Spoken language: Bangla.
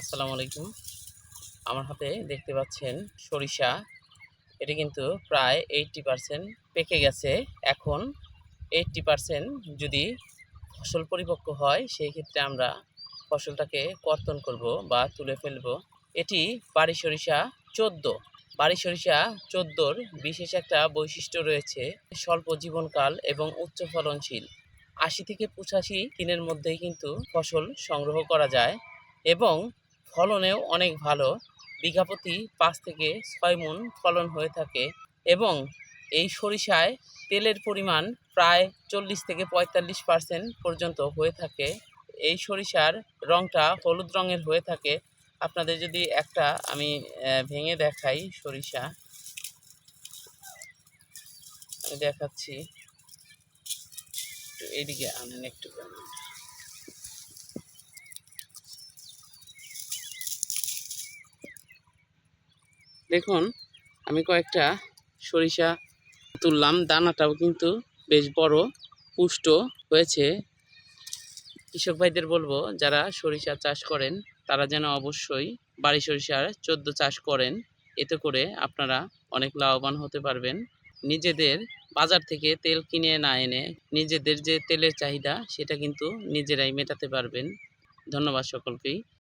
আসসালামু আলাইকুম। আমার হাতে দেখতে পাচ্ছেন সরিষা। এটি কিন্তু প্রায় এইটটি পারসেন্ট পেকে গেছে। এখন এইটটি পারসেন্ট যদি ফসল পরিপক্ক হয়, সেই ক্ষেত্রে আমরা ফসলটাকে কর্তন করব বা তুলে ফেলব। এটি বাড়ি সরিষা চোদ্দ। বাড়ি সরিষা চোদ্দোর বিশেষ একটা বৈশিষ্ট্য রয়েছে। স্বল্প জীবনকাল এবং উচ্চ ফলনশীল। আশি থেকে পঁচাশি দিনের মধ্যেই কিন্তু ফসল সংগ্রহ করা যায় এবং ফলনেও অনেক ভালো। বিঘা প্রতি পাঁচ থেকে ছয় মন ফলন হয়ে থাকে এবং এই সরিষায় তেলের পরিমাণ প্রায় চল্লিশ থেকে পঁয়তাল্লিশ পার্সেন্ট পর্যন্ত হয়ে থাকে। এই সরিষার রঙটা হলুদ রঙের হয়ে থাকে। আপনাদের যদি একটা আমি ভেঙে দেখাই সরিষা। আমি দেখাচ্ছি। এইদিকে আনেন একটু। দেখুন, আমি কয়েকটা সরিষা তুললাম। দানাটাও কিন্তু বেশ বড়, পুষ্ট হয়েছে। কৃষক ভাইদের বলব, যারা সরিষা চাষ করেন, তারা যেন অবশ্যই বাড়ি সরিষার চোদ্দ চাষ করেন। এতে করে আপনারা অনেক লাভবান হতে পারবেন। নিজেদের বাজার থেকে তেল কিনে না এনে নিজেদের যে তেলের চাহিদা, সেটা কিন্তু নিজেরাই মেটাতে পারবেন। ধন্যবাদ সকলকেই।